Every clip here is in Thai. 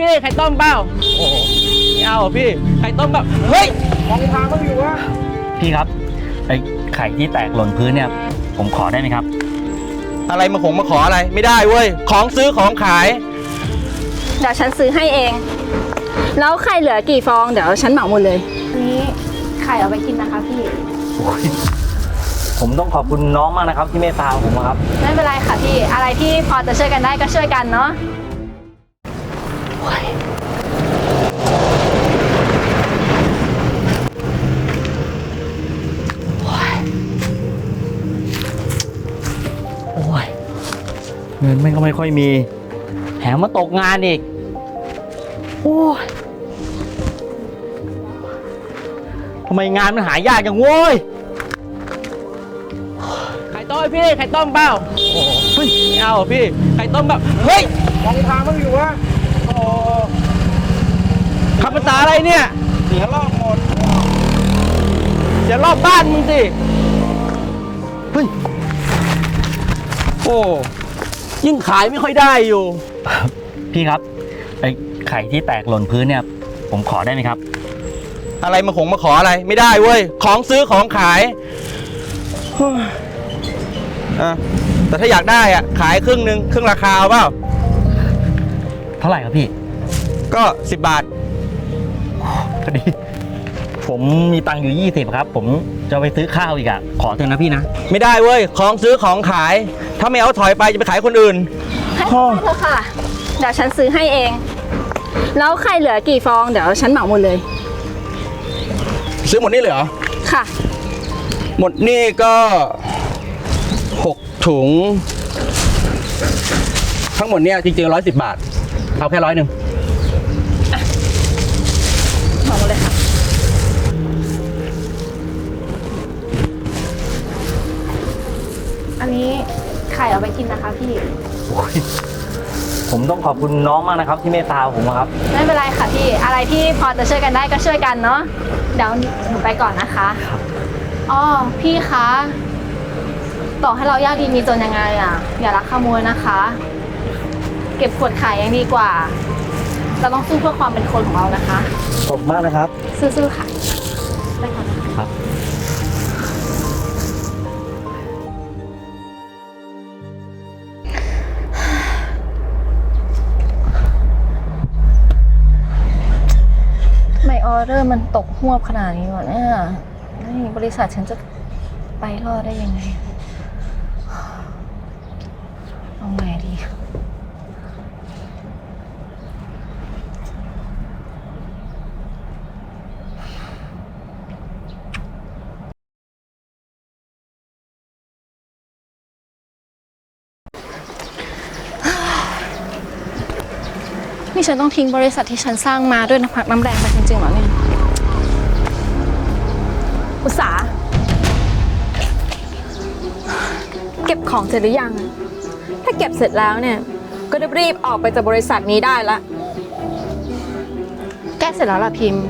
พี่ไข่ต้มเปล่าโอ้โหไม่เอาพี่ไข่ต้มแบบเฮ้ยมองทางมันอยู่วะพี่ครับไอ้ไข่ที่แตกหล่นพื้นเนี่ย ผมขอได้ไหมครับ อะไรมาขงมาขออะไร ไม่ได้เว้ย ของซื้อของขาย เดี๋ยวฉันซื้อให้เอง แล้วไข่เหลือกี่ฟอง เดี๋ยวฉันเหมาหมดเลยอันนี้ไข่เอาไปกินนะคะพี่ ผมต้องขอบคุณน้องมากนะครับที่เมตตาผมอะครับ ไม่เป็นไรค่ะพี่ อะไรที่พอจะช่วยกันได้ก็ช่วยกันเนาะ โอ้ยเงินมันก็ไม่ค่อยมี แถมมาตกงานอีก โอ้ยทำไมงานมันหายากจังโว้ย ไข่ต้มพี่ไข่ต้มเปล่าโอ้โหเฮ้ยไม่เอาพี่ไข่ต้มแบบ เฮ้ย มองทางมันอยู่วะ โอ้ขับภาษาอะไรเนี่ย เสียรอบหมดอย่ารอบบ้านมึงสิเฮ้ยโอ้ยิ่งขายไม่ค่อยได้อยู่ พี่ครับไอ้ไข่ที่แตกหล่นพื้นเนี่ย ผมขอได้ไหมครับ อะไรมาขงมาขออะไร ไม่ได้เว้ย ของซื้อของขายเฮ้ยอะแต่ถ้าอยากได้อะ ขายครึ่งหนึ่งครึ่งราคาเอาเปล่าเท่าไหร่ครับพี่ ก็ 10 บาท พอดี ผมมีตังค์อยู่ 20 ครับ ผมจะไปซื้อข้าวอีกอะขอเถอะนะพี่นะ ไม่ได้เว้ย ของซื้อของขาย ถ้าไม่เอาถอยไปจะไปขายคนอื่น ให้เธอค่ะ เดี๋ยวฉันซื้อให้เอง แล้วไข่เหลือกี่ฟอง เดี๋ยวฉันเหมาหมดเลย ซื้อหมดนี่เลยเหรอ ค่ะ หมดนี่ก็ 6 ถุง ทั้งหมดเนี่ยจริงๆร้อยสิบบาท เอาแค่ร้อยหนึ่งเหมาหมดเลยค่ะ อันนี้ไข่เอาไปกินนะคะพี่ผมต้องขอบคุณน้องมากนะครับ ที่เมตตาผมอะครับ ไม่เป็นไรค่ะพี่ อะไรที่พอจะช่วยกันได้ก็ช่วยกันเนาะ เดี๋ยวหนูไปก่อนนะคะ อ๋อ พี่คะ ต่อให้เรายากดีมีจนยังไงอะอย่ารักขโมยนะคะ เก็บขวดขายยังดีกว่า เราต้องสู้เพื่อความเป็นคนของเรานะคะ ขอบคุณมากนะครับ สู้ๆค่ะไปก่อนนะคะครับ ไม่ออเดอร์มันตกหวบขนาดนี้วะเนี่ยนี่บริษัทฉันจะไปรอดได้ยังไงเอาไงดี นี่ฉันต้องทิ้งบริษัทที่ฉันสร้างมาด้วยน้ำพักน้ำแรงไปจริงๆเหรอเนี่ย อุตสาห์เก็บของเสร็จหรือยัง ถ้าเก็บเสร็จแล้วเนี่ย ก็รีบๆออกไปจากบริษัทนี้ได้ละ แก้เสร็จแล้วล่ะพิมพ์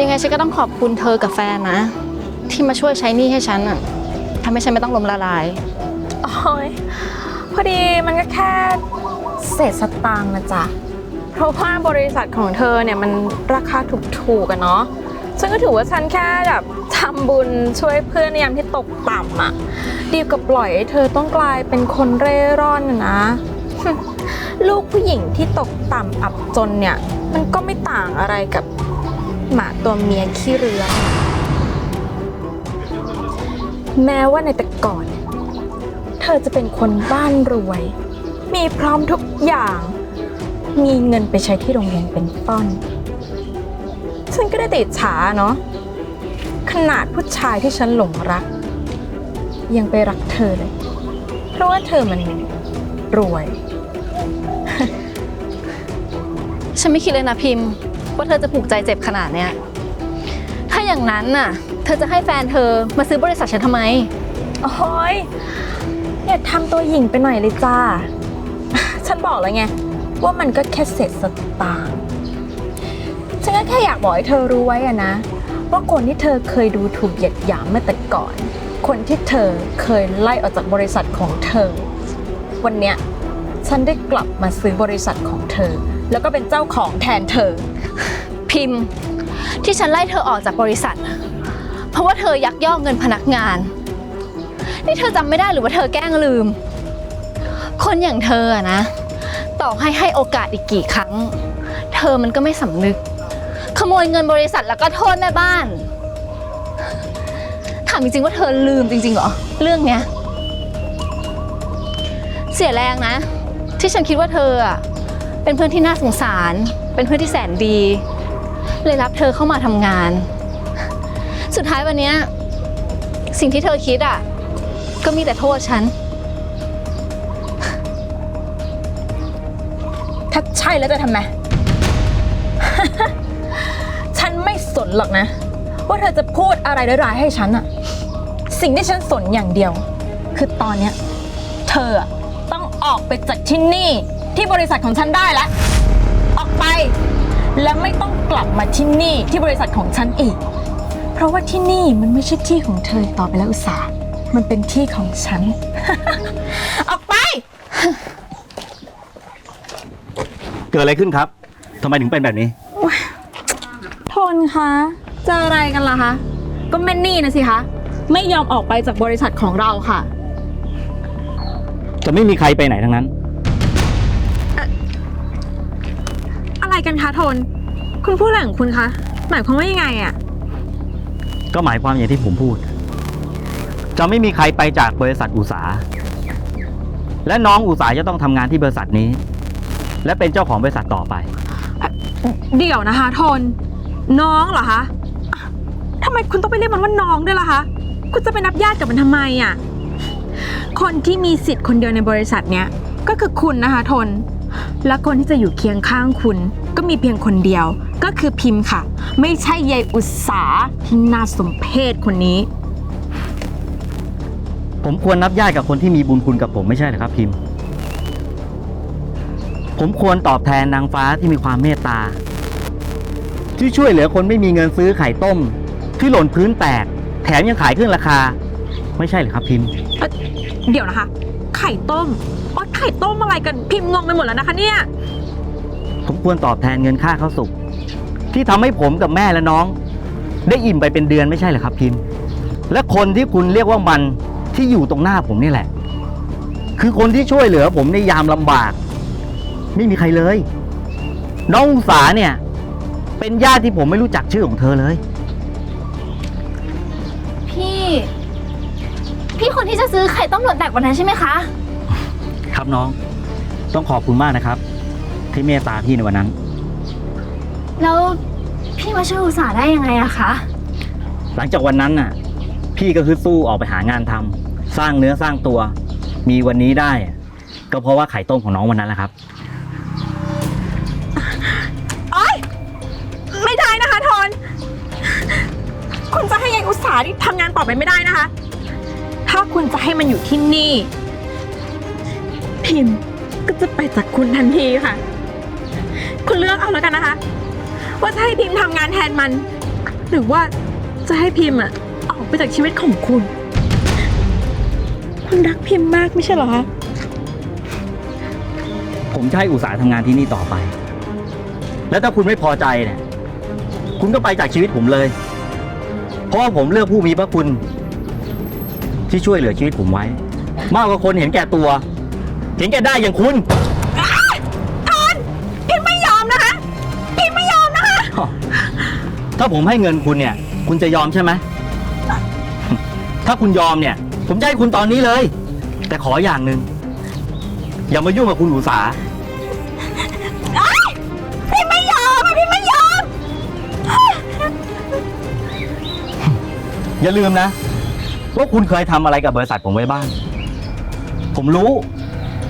ยังไงฉันก็ต้องขอบคุณเธอกับแฟนนะ ที่มาช่วยใช้หนี้ให้ฉันอะทำให้ฉันไม่ต้องล้มละลาย โอ้ยพอดีมันก็แค่ เศษสตางค์นะจ๊ะ เพราะว่าบริษัทของเธอเนี่ยมันราคาถูกๆกันเนาะ ฉันก็ถือว่าฉันแค่แบบทำบุญช่วยเพื่อนในยามที่ตกต่ำอะดีกว่าปล่อยให้เธอต้องกลายเป็นคนเร่ร่อนนะนะ ลูกผู้หญิงที่ตกต่ำอับจนเนี่ย มันก็ไม่ต่างอะไรกับหมาตัวเมียขี้เรือนแม้ว่าในแต่ก่อน เธอจะเป็นคนบ้านรวย มีพร้อมทุกอย่าง มีเงินไปใช้ที่โรงเรียนเป็นต้นฉันก็ได้ติดฉาเนาะ ขนาดผู้ชายที่ฉันหลงรัก ยังไปรักเธอเลย เพราะว่าเธอมันรวย ฉันไม่คิดเลยนะพิมพ์ ว่าเธอจะผูกใจเจ็บขนาดเนี้ย ถ้าอย่างนั้นน่ะ เธอจะให้แฟนเธอมาซื้อบริษัทฉันทำไม โอ้ยอย่าทำตัวหญิงไปหน่อยเลยจ้า ฉันบอกแล้วไง ว่ามันก็แค่เศษสตางค์ฉันก็แค่อยากบอกให้เธอรู้ไว้อะนะ ว่าคนที่เธอเคยดูถูกเหยียดหยามเมื่อแต่ก่อน คนที่เธอเคยไล่ออกจากบริษัทของเธอ วันเนี้ยฉันได้กลับมาซื้อบริษัทของเธอ แล้วก็เป็นเจ้าของแทนเธอ พิมพ์ ที่ฉันไล่เธอออกจากบริษัท เพราะว่าเธอยักยอกเงินพนักงาน นี่เธอจำไม่ได้หรือว่าเธอแกล้งลืม คนอย่างเธออะนะ ต่อให้ให้โอกาสอีกกี่ครั้ง เธอมันก็ไม่สำนึก ขโมยเงินบริษัทแล้วก็โทษแม่บ้าน ถามจริงๆว่าเธอลืมจริงๆเหรอ เรื่องเนี้ย เสียแรงนะ ที่ฉันคิดว่าเธออะเป็นเพื่อนที่น่าสงสาร เป็นเพื่อนที่แสนดี เลยรับเธอเข้ามาทำงาน สุดท้ายวันเนี้ยสิ่งที่เธอคิดอะก็มีแต่โทษฉัน ถ้าใช่แล้วจะทำไม ฉันไม่สนหรอกนะ ว่าเธอจะพูดอะไรร้ายๆให้ฉันอะสิ่งที่ฉันสนอย่างเดียว คือตอนเนี้ยเธออะต้องออกไปจากที่นี่ที่บริษัทของฉันได้แล้ว ออกไป และไม่ต้องกลับมาที่นี่ที่บริษัทของฉันอีก เพราะว่าที่นี่มันไม่ใช่ที่ของเธออีกต่อไปแล้วอุตสาห์มันเป็นที่ของฉัน ออกไป เกิดอะไรขึ้นครับทำไมถึงเป็นแบบนี้ทนคะจะอะไรกันล่ะคะ ก็แม่นี่นะสิคะ ไม่ยอมออกไปจากบริษัทของเราค่ะ จะไม่มีใครไปไหนทั้งนั้น อะไรกันคะทน คุณพูดอะไรของคุณคะ หมายความว่ายังไงอะก็หมายความอย่างที่ผมพูด จะไม่มีใครไปจากบริษัทอุตสาหและน้องอุตสาหจะต้องทำงานที่บริษัทนี้ และเป็นเจ้าของบริษัทต่อไป เดี๋ยวนะคะทน น้องเหรอคะทำไมคุณต้องไปเรียกมันว่าน้องด้วยล่ะคะ คุณจะไปนับญาติกับมันทำไมอะคนที่มีสิทธิ์คนเดียวในบริษัทเนี้ยก็คือคุณนะคะทน และคนที่จะอยู่เคียงข้างคุณ ก็มีเพียงคนเดียว ก็คือพิมพ์ค่ะ ไม่ใช่ยายอุตสาที่น่าสมเพชคนนี้ ผมควรนับญาติกับคนที่มีบุญคุณกับผมไม่ใช่เหรอครับพิมพ์ ผมควรตอบแทนนางฟ้าที่มีความเมตตา ที่ช่วยเหลือคนไม่มีเงินซื้อไข่ต้ม ที่หล่นพื้นแตก แถมยังขายขึ้นราคา ไม่ใช่เหรอครับพิมพ์เดี๋ยวนะคะ ไข่ต้มอ๋อไข่ต้มอะไรกันพิมพ์งงไปหมดแล้วนะคะเนี่ย ผมควรตอบแทนเงินค่าข้าวสุกที่ทำให้ผมกับแม่และน้อง ได้อิ่มไปเป็นเดือนไม่ใช่เหรอครับพิมพ์ และคนที่คุณเรียกว่ามันที่อยู่ตรงหน้าผมนี่แหละ คือคนที่ช่วยเหลือผมในยามลำบาก ไม่มีใครเลย น้องอุสาเนี่ย เป็นญาติที่ผมไม่รู้จักชื่อของเธอเลย พี่ พี่คนที่จะซื้อไข่ต้มหลอดแตกวันนั้นใช่ไหมคะ ครับน้อง ต้องขอบคุณมากนะครับ ที่เมตตาพี่ในวันนั้น แล้วพี่มาช่วยอุตสาห์ได้ยังไงอะคะ หลังจากวันนั้นน่ะ พี่ก็คือสู้ออกไปหางานทำสร้างเนื้อสร้างตัว มีวันนี้ได้ ก็เพราะว่าไข่ต้มของน้องวันนั้นแหละครับาที่ทำงานต่อไปไม่ได้นะคะ ถ้าคุณจะให้มันอยู่ที่นี่ พิมก็จะไปจากคุณทันทีค่ะ คุณเลือกเอาแล้วกันนะคะ ว่าจะให้พิมพ์ทำงานแทนมัน หรือว่าจะให้พิมพ์อะออกไปจากชีวิตของคุณ คุณรักพิมพ์มากไม่ใช่เหรอคะผมจะให้อุตสาห์ทำงานที่นี่ต่อไป แล้วถ้าคุณไม่พอใจเนี่ย คุณก็ไปจากชีวิตผมเลย เพราะว่าผมเลือกผู้มีพระคุณ ที่ช่วยเหลือชีวิตผมไว้ มากกว่าคนเห็นแก่ตัว เห็นแก่ได้อย่างคุณพิมพ์ไม่ยอมนะคะพิมพ์ไม่ยอมนะคะ ถ้าผมให้เงินคุณเนี่ย คุณจะยอมใช่ไหมถ้าคุณยอมเนี่ย ผมจะให้คุณตอนนี้เลย แต่ขออย่างหนึ่งอย่ามายุ่งกับคุณอุสา อย่าลืมนะว่าคุณเคยทำอะไรกับบริษัทผมไว้บ้าง ผมรู้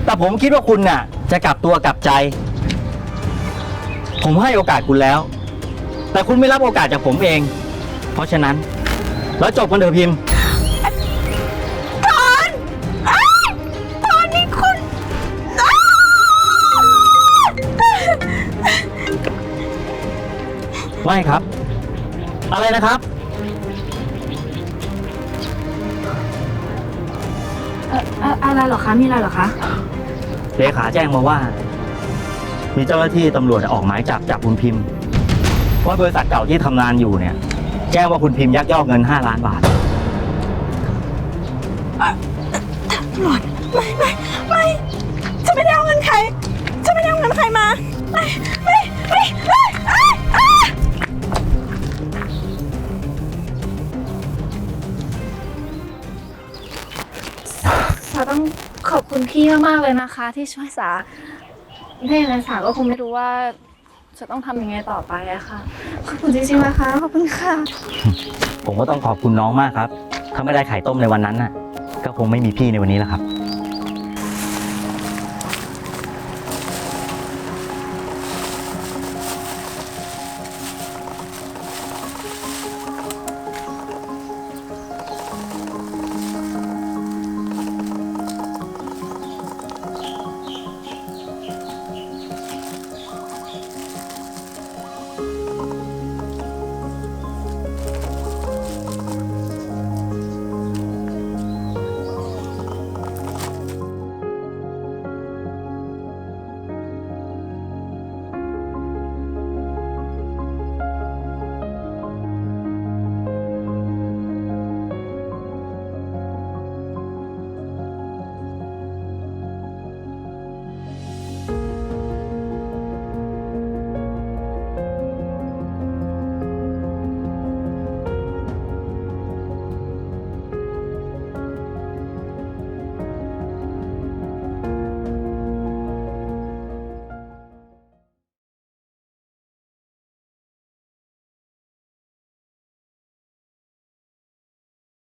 แต่ผมคิดว่าคุณน่ะ จะกลับตัวกลับใจ ผมให้โอกาสคุณแล้ว แต่คุณไม่รับโอกาสจากผมเอง เพราะฉะนั้น แล้วจบกันเถอะพิมพ์ ตอนอ้ายตอนนี้คุณอ้ายไม่ครับ อะไรนะครับ อ่อเอ่ออะไรเหรอคะ มีอะไรเหรอคะ เลขาแจ้งมาว่า มีเจ้าหน้าที่ตำรวจออกหมายจับจับคุณพิมพ์ว่าบริษัทเก่าที่ทำงานอยู่เนี่ย แจ้งว่าคุณพิมพ์ยักยอกเงิน 5 ล้านบาท ตำรวจไม่ไม่ไม่จะไม่ได้เอาเงินใครจะไม่ได้เอาเงินใครมาไม่ไม่ไม่ไม่ไม่ไม่าต้องขอบคุณพี่มากๆเลยนะคะ ที่ช่วยสาถ้าอย่างนั้นสาก็คงไม่รู้ว่า จะต้องทำยังไงต่อไปอะค่ะ ขอบคุณจริงๆนะคะ ขอบคุณค่ะ ผมก็ต้องขอบคุณน้องมากครับ ถ้าไม่ได้ไข่ต้มในวันนั้นน่ะ ก็คงไม่มีพี่ในวันนี้แล้วครับ